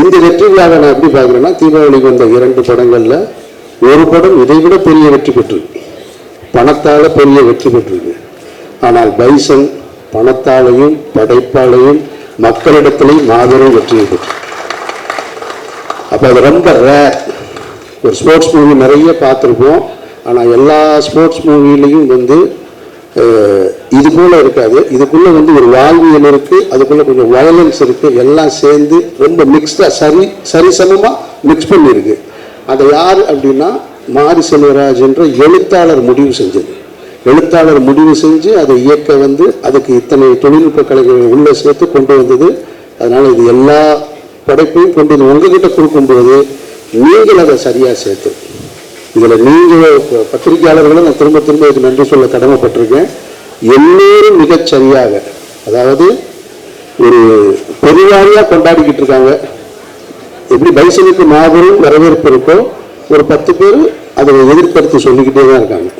இந்த வெற்றி விழாவை நான் எப்படி பார்க்குறேன்னா தீபாவளிக்கு வந்த இரண்டு படங்கள்ல ஒரு படம் இதை விட பெரிய வெற்றி பெற்றிருக்கு. பணத்தால் பெரிய வெற்றி பெற்றிருக்கு. ஆனால் பைசன் பணத்தாலையும் படைப்பாலையும் மக்களிடத்திலையும் மாபெரும் வெற்றியை பெற்று அப்போ அது ரொம்ப ரேர் ஒரு ஸ்போர்ட்ஸ் மூவி நிறைய பார்த்துருப்போம். ஆனால் எல்லா ஸ்போர்ட்ஸ் மூவிலையும் வந்து இது போல இருக்காது. இதுக்குள்ள வந்து ஒரு வாழ்வியல் இருக்கு அதுக்குள்ள கொஞ்சம் வயலன்ஸ் இருக்கு எல்லாம் சேர்ந்து ரொம்ப மிக்ஸ்டா சரி சரிசமமா மிக்ஸ் பண்ணியிருக்கு. அதை யார் அப்படின்னா மாரி செல்வராஜ் என்ற எழுத்தாளர் முடிவு செஞ்சது. எழுத்தாளர் முடிவு செஞ்சு அதை இயக்க வந்து அதுக்கு இத்தனை தொழில்நுட்ப கலைஞர்கள் உள்ள சேர்த்து கொண்டு வந்தது. அதனால இது எல்லா படைப்பையும் கொண்டு வந்து உங்ககிட்ட கொடுக்கும்போது நீங்கள் அதை சரியா சேர்த்து. இதுல நீங்க பத்திரிகையாளர்களும் நான் திரும்ப திரும்ப இது நன்றி சொல்ல கடமைப்பட்டிருக்கேன். எல்லோரும் மிகச்சரியாக அதாவது ஒரு பெருவாரியாக கொண்டாடிக்கிட்டு இருக்காங்க. எப்படி பைசனுக்கு மாபெரும் வரவேற்பு இருக்கோ ஒரு பத்து பேர் அதை எதிர்கருத்து சொல்லிக்கிட்டே தான் இருக்காங்க.